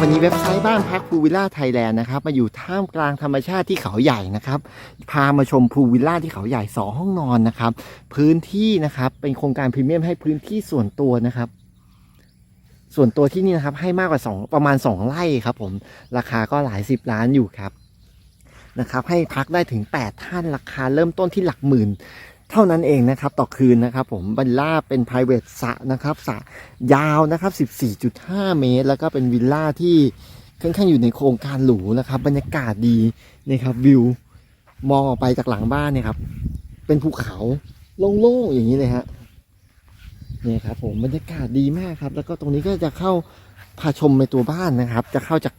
วันนี้เว็บไซต์บ้านพักพูวิลล่าไทยแลนด์นะครับมาอยู่ท่ามกลางธรรมชาติที่เขาใหญ่นะครับ พามาชมพูวิลล่าที่เขาใหญ่ 2 ห้องนอนนะครับ พื้นที่นะครับเป็นโครงการพรีเมียมให้พื้นที่ส่วนตัวนะครับ ส่วนตัวที่นี่นะครับให้มากกว่า 2 ประมาณ 2 ไร่ครับ ผมราคาก็หลายสิบล้านอยู่ครับนะครับ ให้พักได้ถึง 8 ท่านราคาเริ่มต้นที่หลักหมื่น เท่านั้นเองนะครับต่อคืนนะครับผมวิลล่าเป็น p r i v a t สระนะครับสระยาวนะครับ 14.5 เมตร แล้วก็เป็นวิลล่าที่ค่อนข้างอยู่ในโครงการหรูนะครับ บรรยากาศดีนะครับวิวมองออกไปจากหลังบ้านเนี่ยครับ เป็นภูเขาโล่งๆอย่างนี้เลยฮะเนี่ยครับผมบรรยากาศดีมากครับ แล้วก็ตรงนี้ก็จะเข้า พาชมในตัวบ้านนะครับ จะเข้าจาก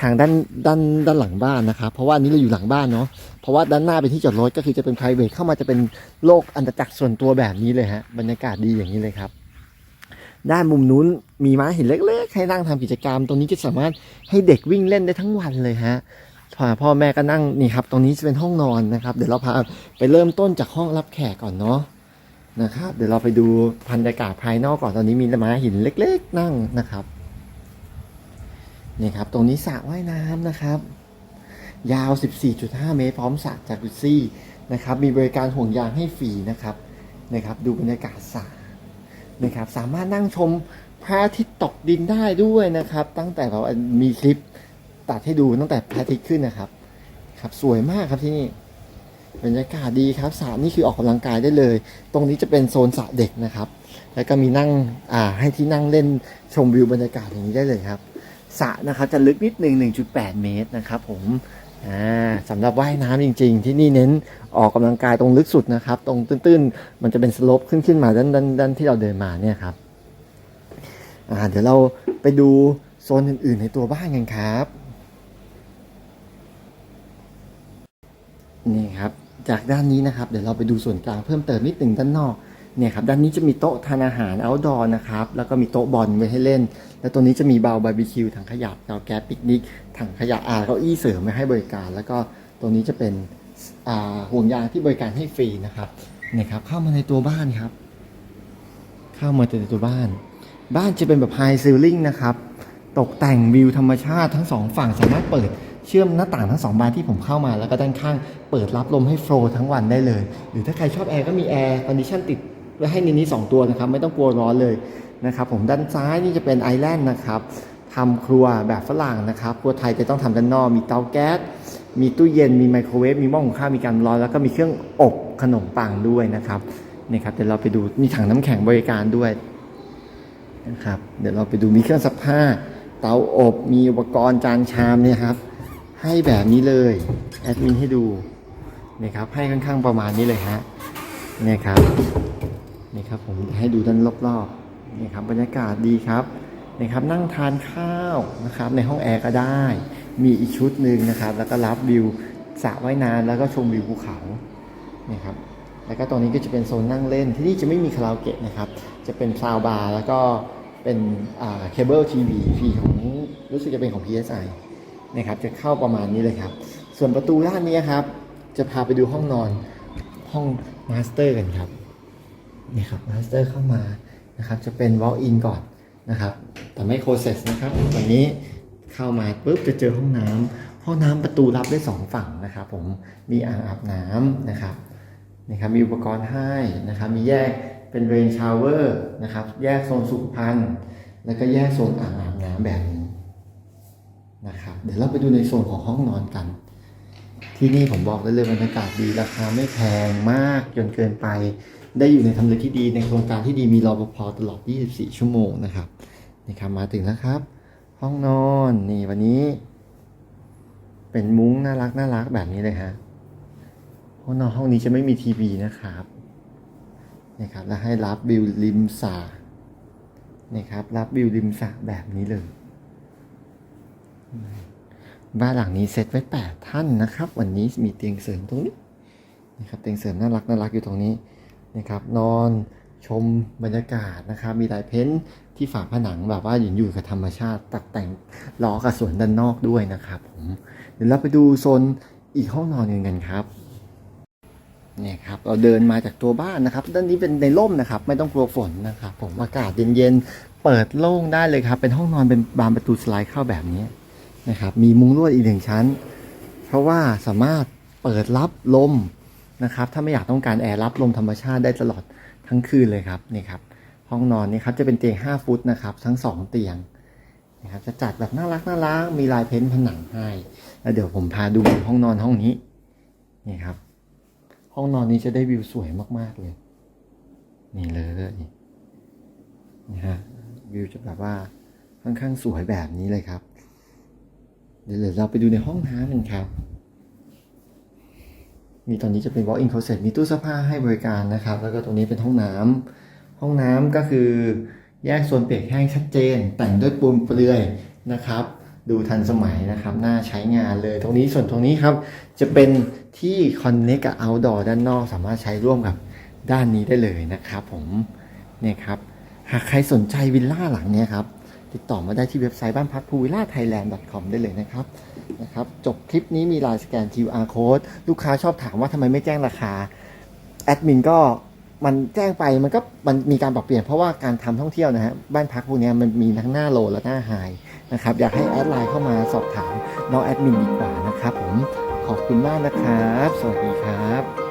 ทางด้านด้านด้านหลังบ้านนะครับ เพราะว่านี้เราอยู่หลังบ้านเนาะเพราะว่าด้านหน้าเป็นที่จอดรถก็คือจะเป็น p r i v a t เข้ามาจะเป็นโลกอันตจักรส่วนตัวแบบนี้เลยฮะบรรยากาศดีอย่างนี้เลยครับ ด้านมุมนู้นมีม้าหินเล็กๆ ให้นั่งทำกิจกรรม ตรงนี้จะสามารถให้เด็กวิ่งเล่นได้ทั้งวันเลยฮะพาพ่อแม่ก็นั่งนี่ครับ ตรงนี้จะเป็นห้องนอนนะครับ เดี๋ยวเราพาไปเริ่มต้นจากห้องรับแขกก่อนเนาะนะครับ เดี๋ยวเราไปดูบรรยากาศภายนอกก่อนตอนนี้มีม้าหินเล็ก ๆ นั่งนะครับ นี่ครับ ตรงนี้สระว่ายน้ำนะครับ ยาว 14.5 เมตร พร้อมสระจากุซซี่นะครับ มีบริการห่วงยางให้ฟรีนะครับนะครับ ดูบรรยากาศสระนะครับ สามารถนั่งชมพระอาทิตย์ตกดินได้ด้วยนะครับ ตั้งแต่เรามีคลิปตัดให้ดูตั้งแต่พระอาทิตย์ขึ้นนะครับ ครับสวยมากครับที่นี่บรรยากาศดีครับสระนี่คือออกกำลังกายได้เลย ตรงนี้จะเป็นโซนสระเด็กนะครับ แล้วก็มีนั่งอ่าให้ที่นั่งเล่นชมวิวบรรยากาศอย่างนี้ได้เลยครับ สระนะครับจะลึกนิดหนึ่ง1.8 เมตรนะครับผมสำหรับว่ายน้ำจริง ๆ ที่นี่เน้นออกกำลังกายตรงลึกสุดนะครับ ตรงตื้นๆ มันจะเป็นสโลปขึ้นขึ้นมาด้านด้านด้านที่เราเดินมาเนี่ยครับเดี๋ยวเราไปดูโซนอื่น ๆ ในตัวบ้านกันครับ นี่ครับ จากด้านนี้นะครับ เดี๋ยวเราไปดูส่วนกลางเพิ่มเติมนิดหนึ่งด้านนอก เนี่ยครับด้านนี้จะมีโต๊ะทานอาหาร outdoor นะครับ แล้วก็มีโต๊ะบอลไว้ให้เล่น แล้วตัวนี้จะมีเบาบาร์บีคิวถังขยะเตาแก๊สปิกนิกถังขยะอาเก้าอี้เสริมไว้ให้บริการ แล้วก็ตรงนี้จะเป็นห่วงยางที่บริการให้ฟรีนะครับเนี่ยครับเข้ามาในตัวบ้านครับ เข้ามาในตัวบ้าน บ้านจะเป็นแบบไฮซีลิงนะครับตกแต่งวิวธรรมชาติทั้งสองฝั่งสามารถเปิดเชื่อมหน้าต่างทั้งสองบานที่ผมเข้ามาแล้วก็ด้านข้างเปิดรับลมให้โฟล์ทั้งวันได้เลย หรือถ้าใครชอบแอร์ก็มีแอร์คอนดิชันติด ไว้ให้ในนี้ 2 ตัวนะครับ ไม่ต้องกลัวร้อนเลยนะครับ ผมด้านซ้ายนี่จะเป็นไอแลนด์นะครับทำครัวแบบฝรั่งนะครับ ครัวไทยจะต้องทำด้านนอก มีเตาแก๊ส มีตู้เย็น มีไมโครเวฟ มีหม้อหุงข้าว มีการร้อน แล้วก็มีเครื่องอบขนมปังด้วยนะครับนี่ครับ เดี๋ยวเราไปดู มีถังน้ำแข็งบริการด้วยนะครับ เดี๋ยวเราไปดู มีเครื่องซักผ้า เตาอบ มีอุปกรณ์จานชามเนี่ยครับ ให้แบบนี้เลย แอดมินให้ดูนี่ครับ ให้ค่อนข้างประมาณนี้เลยฮะนี่ครับ นี่ครับผมให้ดูด้านรอบๆนี่ครับบรรยากาศดีครับนี่ครับนั่งทานข้าวนะครับในห้องแอร์ก็ได้ มีอีกชุดหนึ่งนะครับ แล้วก็รับวิวสระว่ายน้ำแล้วก็ชมวิวภูเขานี่ครับแล้วก็ตรงนี้ก็จะเป็นโซนนั่งเล่นที่นี่จะไม่มีคาราโอเกะนะครับ จะเป็นซาวบาร์แล้วก็เป็นเคเบิลทีวีฟรีของรู้สึกจะเป็นของ PSI นะครับจะเข้าประมาณนี้เลยครับ ส่วนประตูด้านนี้ครับ จะพาไปดูห้องนอนห้องมาสเตอร์กันครับ นี่ครับมาสเตอร์เข้ามานะครับ จะเป็น walk in ก่อนนะครับ แต่ไม่โคเซสนะครับ วันนี้เข้ามาปุ๊บจะเจอห้องน้ำห้องน้ำประตูรับได้สองฝั่งนะครับ ผมมีอ่างอาบน้ำนะครับนะครับมีอุปกรณ์ให้นะครับ มีแยกเป็นเรนชาวเวอร์นะครับ แยกโซนสุขภัณฑ์แล้วก็แยกโซนอ่างอาบน้ำแบบนี้นะครับ เดี๋ยวเราไปดูในโซนของห้องนอนกัน ที่นี่ผมบอกได้เลยบรรยากาศดีราคาไม่แพงมากจนเกินไป ได้อยู่ในทำเลที่ดีในโครงการที่ดีมีรอปภตลอด 24 ชั่วโมงนะครับนี่ครับมาถึงแล้วครับ ห้องนอนนี่วันนี้ เป็นมุ้งน่ารักน่ารักแบบนี้เลยฮะห้องนอนห้องนี้จะไม่มีทีวีนะครับนะครับแล้วให้รับวิวริมสระนะครับรับวิวริมสระแบบนี้เลย บ้านหลังนี้เซตไว้แปดท่านนะครับ วันนี้มีเตียงเสริมตรงนี้นะครับเตียงเสริมน่ารักน่ารักอยู่ตรงนี้ นะครับนอนชมบรรยากาศนะครับมีลายเพ้นท์ที่ฝาผนังแบบว่าอยู่อยู่กับธรรมชาติตัดแต่งล้อกับสวนด้านนอกด้วยนะครับผมเดี๋ยวเราไปดูโซนอีกห้องนอนกันกันครับเนี่ยครับเราเดินมาจากตัวบ้านนะครับ ด้านนี้เป็นในร่มนะครับ ไม่ต้องกลัวฝนนะครับ ผมอากาศเย็นๆเปิดโล่งได้เลยครับ เป็นห้องนอนเป็นบานประตูสไลด์เข้าแบบนี้นะครับ มีมุ้งลวดอีกหนึ่งชั้น เพราะว่าสามารถเปิดรับลม นะครับ ถ้าไม่อยากต้องการแอร์รับลมธรรมชาติได้ตลอดทั้งคืนเลยครับนี่ครับห้องนอนนี่ครับจะเป็นเตียง 5 ฟุตนะครับทั้ง 2 เตียงนะครับจะจัดแบบน่ารักน่ารักมีลายเพ้นท์ผนังให้แล้วเดี๋ยวผมพาดูห้องนอนห้องนี้นี่ครับ ห้องนอนนี้จะได้วิวสวยมาก ๆเลย นี่เลยนะฮะวิวจะแบบว่าค่อนข้างสวยแบบนี้เลยครับ เดี๋ยวเราไปดูในห้องน้ำกันครับ มีตอนนี้จะเป็น walk-in closet มีตู้เสื้อผ้าให้บริการนะครับ แล้วก็ตรงนี้เป็นห้องน้ำห้องน้ำก็คือแยกโซนเปียกแห้งชัดเจน แต่งด้วยปูนเปลือยนะครับ ดูทันสมัยนะครับน่าใช้งานเลย ตรงนี้ส่วนตรงนี้ครับ จะเป็นที่ connect กับ outdoor ด้านนอกสามารถใช้ร่วมกับด้านนี้ได้เลยนะครับผมเนี่ยครับหากใครสนใจวิลล่าหลังนี้ครับ ติดต่อมาได้ที่เว็บไซต์บ้านพักพูวิลล่าไทยแลนด์ .com ได้เลยนะครับ นะครับ จบคลิปนี้มีลายสแกน QR code ลูกค้าชอบถามว่าทำไมไม่แจ้งราคา แอดมินก็มันแจ้งไปมันก็มันมีการปรับเปลี่ยนเพราะว่าการทำท่องเที่ยวนะฮะบ้านพักพวกนี้มันมีทั้งหน้าโลและหน้าไฮนะครับอยากให้แอดไลน์เข้ามาสอบถามน้องแอดมินดีกว่านะครับผมขอบคุณมากนะครับ สวัสดีครับ